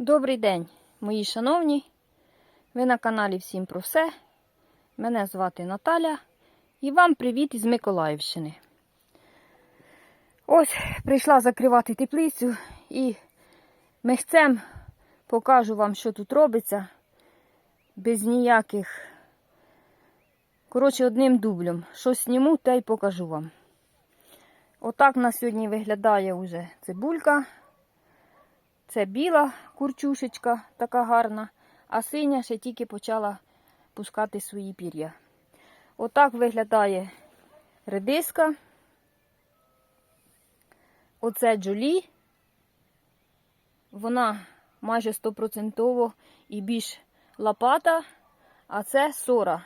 Добрий день, мої шановні. Ви на каналі Всім про все. Мене звати Наталя і вам привіт із Миколаївщини. Ось прийшла закривати теплицю і мехцем покажу вам, що тут робиться. Без ніяких. Коротше, одним дублем. Що сніму, те й покажу вам. Отак на сьогодні виглядає уже цибулька. Це біла курчушечка, така гарна, а синя ще тільки почала пускати свої пір'я. Отак виглядає редиска. Оце джолі. Вона майже 100% і більш лопата, а це сора.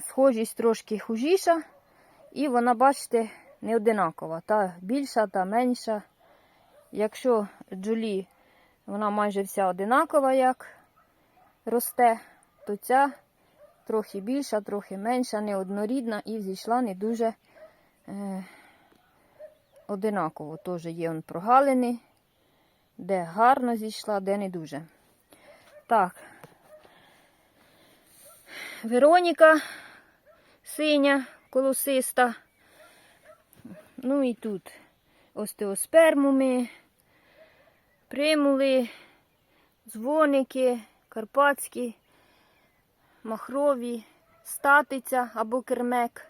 Схожість трошки хужіша, і вона, бачите, не одинакова. Та більша, та менша. Якщо джолі, вона майже вся одинакова, як росте, то ця трохи більша, трохи менша, неоднорідна і зійшла не дуже е, одинаково. Теж є он прогалини, де гарно зійшла, де не дуже. Так, Вероніка синя, колосиста. Ну і тут остеоспермуми, примули, дзвоники, карпатські, махрові, статиця або кермек.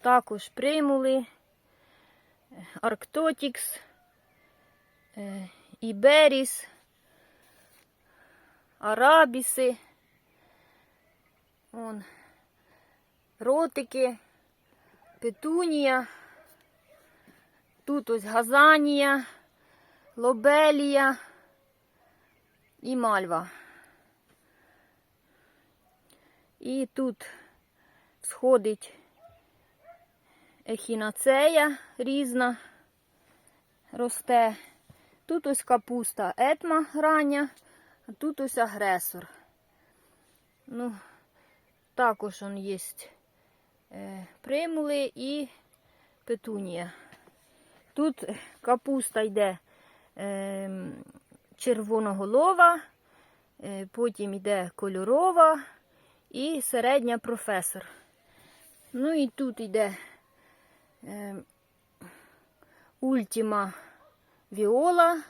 Також примули, Арктотікс, е, Іберіс, Арабіси, Вон, ротики, петунія. Тут ось газанія, лобелія і мальва. І тут сходить ехінацея різна росте. Тут ось капуста етма рання, а тут ось агресор. Ну, також он є е, примули і петунія. Тут капуста йде е, червоноголова, е, потім йде кольорова і середня професор. Ну і тут йде е, ультима віола,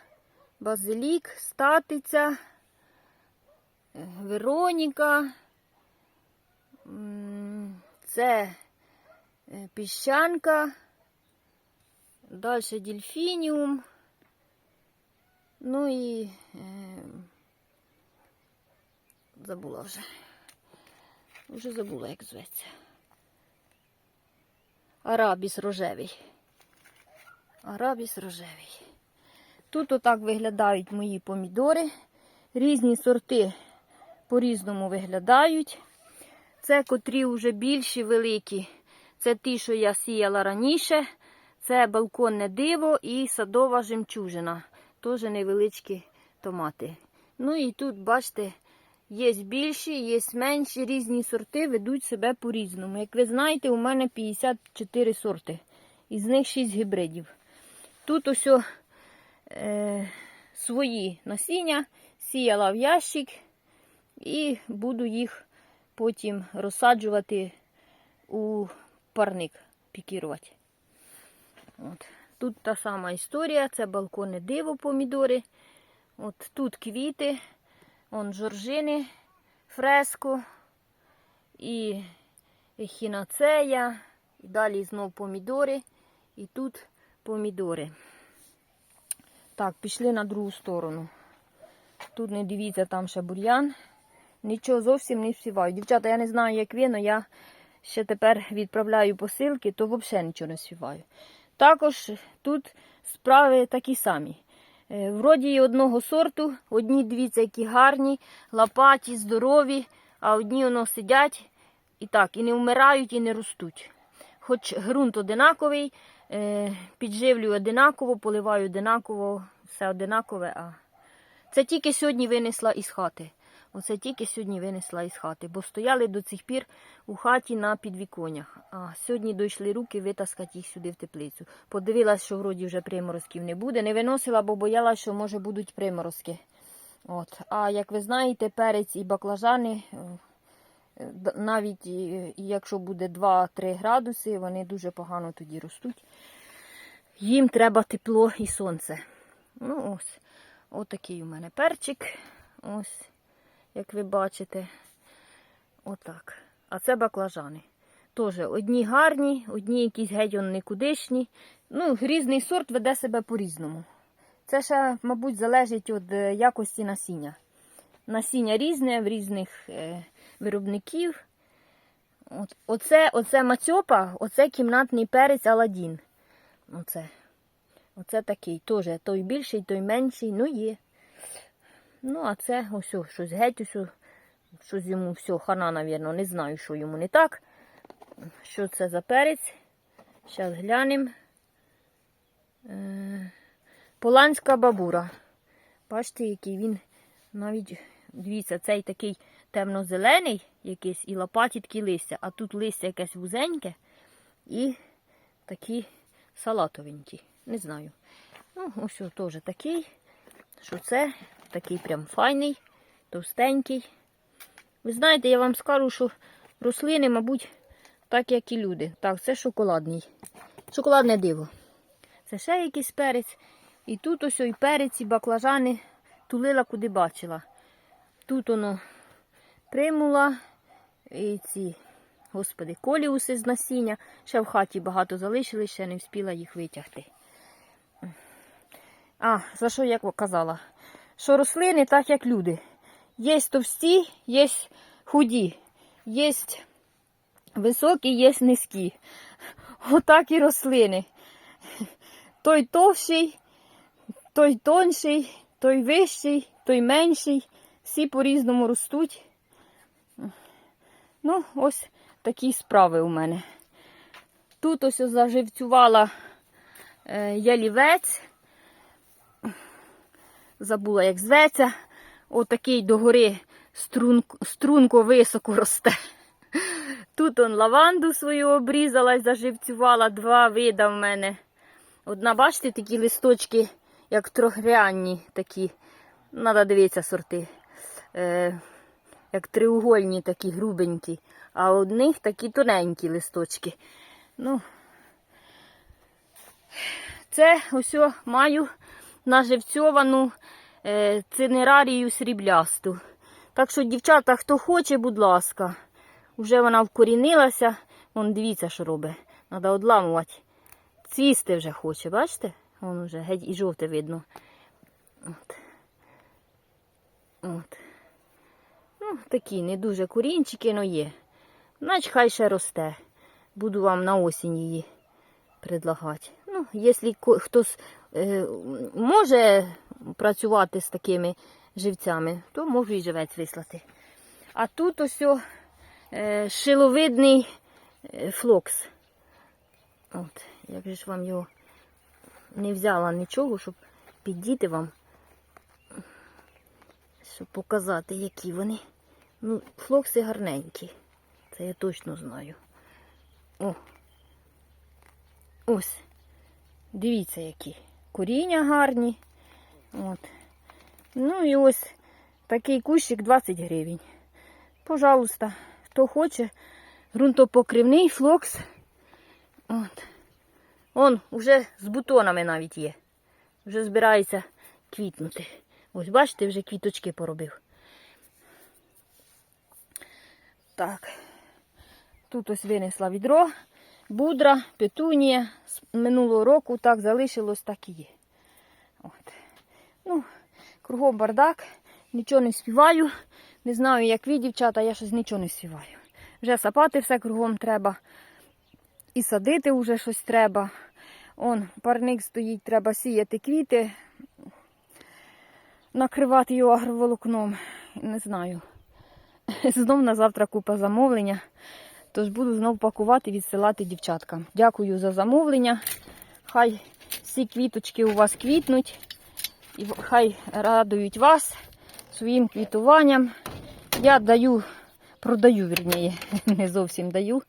базилік, статиця, е, Вероніка. Це е, піщанка. Далі дельфініум. Ну і е, забула вже. Вже забула, як зветься. Арабіс рожевий. Арабіс рожевий. Тут отак виглядають мої помідори. Різні сорти по-різному виглядають. Це котрі вже більші, великі. Це ті, що я сіяла раніше. Це балконне диво і садова жемчужина. Теж невеличкі томати. Ну і тут, бачите, є більші, є менші, різні сорти ведуть себе по-різному. Як ви знаєте, у мене 54 сорти. Із них 6 гібридів. Тут ось е, свої насіння сіяла в ящик і буду їх потім розсаджувати у парник, пікірувати. От. Тут та сама історія, це балкони диво помідори. От тут квіти, он жоржини, фреско і ехінацея, і далі знов помідори, і тут помідори. Так, пішли на другу сторону. Тут не дивіться, там ще бур'ян. Нічого зовсім не всіваю. Дівчата, я не знаю, як ви, але я ще тепер відправляю посилки, то взагалі нічого не співаю. Також тут справи такі самі. Е, Вроді і одного сорту, одні, дивіться, які гарні, лопаті, здорові, а одні воно сидять і так, і не вмирають, і не ростуть. Хоч ґрунт одинаковий, е, підживлюю одинаково, поливаю одинаково, все одинакове. А це тільки сьогодні винесла із хати. Оце тільки сьогодні винесла із хати, бо стояли до цих пір у хаті на підвіконнях. А сьогодні дійшли руки витаскати їх сюди в теплицю. Подивилась, що вроді вже приморозків не буде. Не виносила, бо боялася, що може будуть приморозки. От. А як ви знаєте, перець і баклажани, е, навіть якщо буде 2-3 градуси, вони дуже погано тоді ростуть. Їм треба тепло і сонце. Ну ось, отакий у мене перчик. Ось, як ви бачите. Отак. А це баклажани. Теж одні гарні, одні якісь геть никудишні. Ну, різний сорт веде себе по-різному. Це ще, мабуть, залежить від е, якості насіння. Насіння різне в різних е, виробників. От, оце, оце мацьопа, оце кімнатний перець Аладдін. Оце. Оце такий теж. Той більший, той менший, ну є. Ну, а це ось щось геть, ось, щось йому все, хана, навірно, не знаю, що йому не так. Що це за перець? Зараз глянемо. Е, Поланська бабура. Бачите, який він навіть, дивіться, цей такий темно-зелений якийсь і лопаті такі листя, а тут листя якесь вузеньке і такі салатовенькі. Не знаю. Ну, ось теж такий, що це такий прям файний, товстенький. Ви знаєте, я вам скажу, що рослини, мабуть, так як і люди. Так, це шоколадний. Шоколадне диво. Це ще якийсь перець. І тут ось і перець, і баклажани тулила, куди бачила. Тут воно примула, і ці, господи, коліуси з насіння. Ще в хаті багато залишили, ще не встигла їх витягти. А, за що я казала? Що рослини так, як люди. Є товсті, є худі, є високі, є низькі. Отак і рослини. Той товщий, той тонший, той вищий, той менший. Всі по-різному ростуть. Ну, ось такі справи у мене. Тут ось заживцювала е, ялівець. Забула, як зветься. Отакий догори струнко, струнко високо росте. Тут он лаванду свою обрізала і заживцювала. Два вида в мене. Одна, бачите, такі листочки, як трохрянні такі. Треба дивитися сорти. Е, як триугольні такі грубенькі. А одних такі тоненькі листочки. Ну, це ось маю наживцьовану е, цинерарію сріблясту. Так що, дівчата, хто хоче, будь ласка, вже вона вкорінилася. Вон дивіться, що робить. Треба одламувати. Цвісти вже хоче, бачите? Вон вже геть і жовте видно. От. От. Ну, такі не дуже корінчики, але є. Значить, хай ще росте. Буду вам на осінь її предлагати. Якщо хтось е, може працювати з такими живцями, то можу і живець вислати. А тут ось е, шиловидний е, флокс. От, як же ж вам його не взяла нічого, щоб піддіти вам, щоб показати, які вони. Ну, флокси гарненькі. Це я точно знаю. О. Ось. Дивіться, які. Коріння гарні. От. Ну і ось такий кущик 20 гривень. Пожалуйста, хто хоче, ґрунтопокривний флокс. От. Он уже з бутонами навіть є. Вже збирається квітнути. Ось, бачите, вже квіточки поробив. Так. Тут ось винесла відро, будра, петунія. З минулого року так залишилось, так і є. От. Ну, кругом бардак, нічого не співаю. Не знаю, як ви, дівчата, я щось нічого не співаю. Вже сапати все кругом треба. І садити вже щось треба. Он, парник стоїть, треба сіяти квіти, накривати його агроволокном. Не знаю. Знов на завтра купа замовлення. Тож буду знов пакувати відсилати дівчаткам. Дякую за замовлення. Хай всі квіточки у вас квітнуть. І хай радують вас своїм квітуванням. Я даю, продаю, вірніше, не зовсім даю.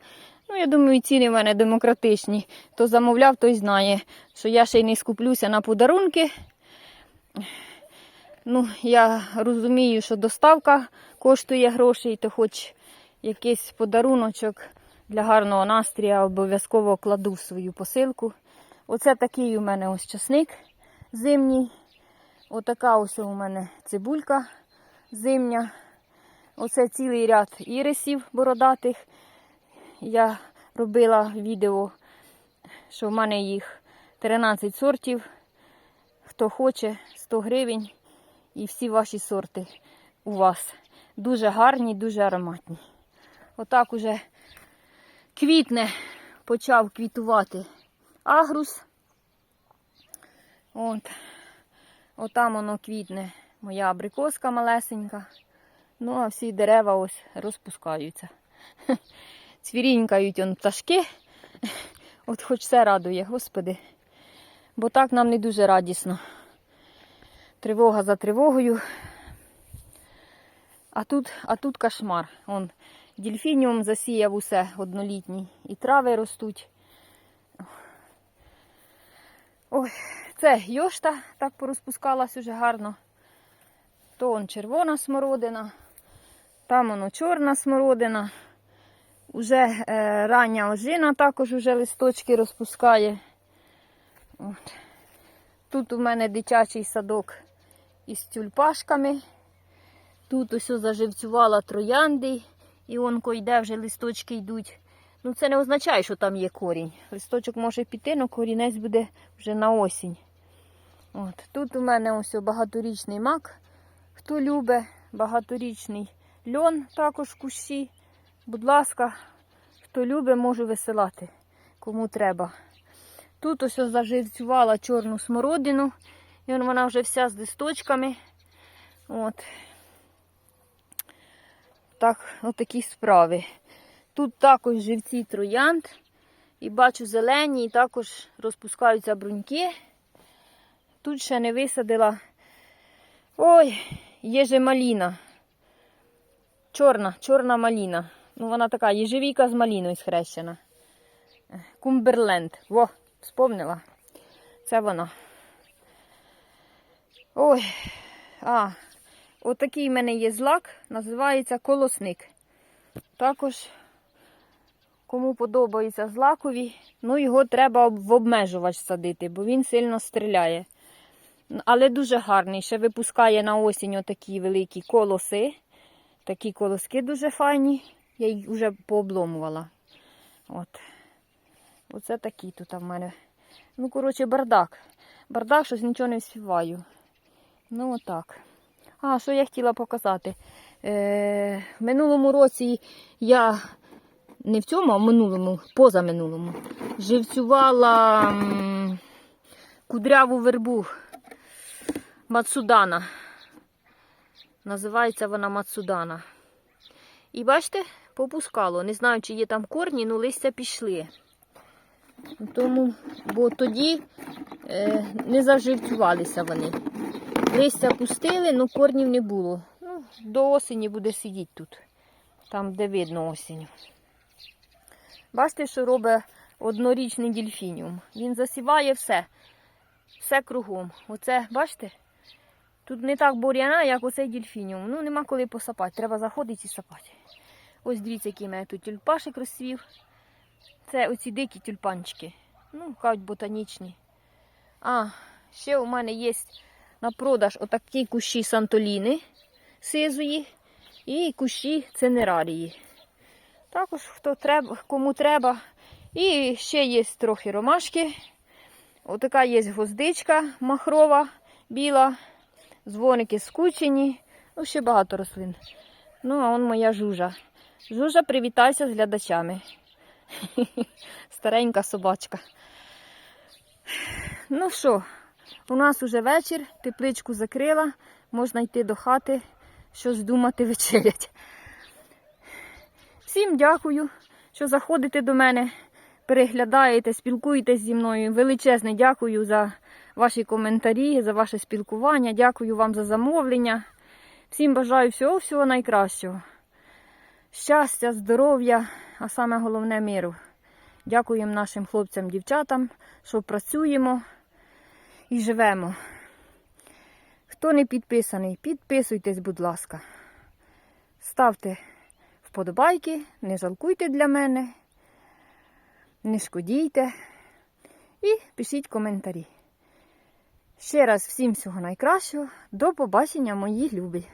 Ну, я думаю, ціни в мене демократичні. Хто замовляв, той знає, що я ще й не скуплюся на подарунки. Ну, я розумію, що доставка коштує грошей, то хоч якийсь подаруночок для гарного настрія обов'язково кладу свою посилку. Оце такий у мене ось часник зимній. Отака ось у мене цибулька зимня. Оце цілий ряд ірисів бородатих. Я робила відео, що в мене їх 13 сортів. Хто хоче, 100 гривень. І всі ваші сорти у вас. Дуже гарні, дуже ароматні. Отак уже квітне, почав квітувати агрус. От. Отам воно квітне моя абрикоска малесенька. Ну, а всі дерева ось розпускаються. Цвірінькають он пташки. От хоч це радує, господи. Бо так нам не дуже радісно. Тривога за тривогою. А тут, а тут кошмар. Он дельфініум засіяв усе однолітній. І трави ростуть. Ой, це йошта так порозпускалась уже гарно. То он червона смородина, там воно чорна смородина. Уже е, рання ожина також уже листочки розпускає. От. Тут у мене дитячий садок із тюльпашками. Тут ось заживцювала троянди, і онко йде, вже листочки йдуть. Ну, це не означає, що там є корінь. Листочок може піти, але корінець буде вже на осінь. От. Тут у мене ось багаторічний мак. Хто любить, багаторічний льон також кущі. Будь ласка, хто любить, можу висилати, кому треба. Тут ось заживцювала чорну смородину. І вона вже вся з листочками. От. Так, отакі справи. Тут також живці троянд. І бачу зелені, і також розпускаються бруньки. Тут ще не висадила. Ой, є же маліна. Чорна, чорна маліна. Ну, вона така єжевіка з маліною схрещена. Кумберленд. Во, вспомнила. Це вона. Ой, а, отакий в мене є злак, називається колосник. Також, кому подобається злакові, ну його треба в обмежувач садити, бо він сильно стріляє. Але дуже гарний. Ще випускає на осінь отакі великі колоси. Такі колоски дуже файні. Я їх вже пообломувала. От. Оце такі тут в мене. Ну, коротше, бардак. Бардак, щось нічого не вспіваю. Ну, отак. А, що я хотіла показати? Е, в минулому році я не в цьому, а в минулому, позаминулому, живцювала м, кудряву вербу Мацудана. Називається вона Мацудана. І бачите, попускало. Не знаю, чи є там корні, але листя пішли. Тому, бо тоді е, не заживцювалися вони. Листя пустили, але корнів не було. Ну, до осені буде сидіти тут, там, де видно осінь. Бачите, що робить однорічний дельфініум. Він засіває все, все кругом. Оце, бачите? Тут не так бур'яна, як оцей дельфініум. Ну, нема коли посапати. Треба заходити і сапати. Ось дивіться, який мене тут тюльпашик розсвів. Це оці дикі тюльпанчики. Ну, кажуть, ботанічні. А, ще у мене є на продаж отакі кущі Сантоліни сизої і кущі цинерарії. Також хто треба, кому треба. І ще є трохи ромашки. Отака є гвоздичка махрова, біла, дзвоники скучені. Ну, ще багато рослин. Ну, а он моя жужа. Жужа, привітайся з глядачами. Старенька собачка. Ну що, у нас уже вечір, тепличку закрила, можна йти до хати, щось думати вечерять. Всім дякую, що заходите до мене, переглядаєте, спілкуєтесь зі мною. Величезне дякую за ваші коментарі, за ваше спілкування. Дякую вам за замовлення. Всім бажаю всього-всього найкращого. Щастя, здоров'я, а саме головне миру. Дякуємо нашим хлопцям, дівчатам, що працюємо і живемо. Хто не підписаний, підписуйтесь, будь ласка. Ставте вподобайки, не жалкуйте для мене, не шкодійте і пишіть коментарі. Ще раз всім всього найкращого. До побачення, мої любі!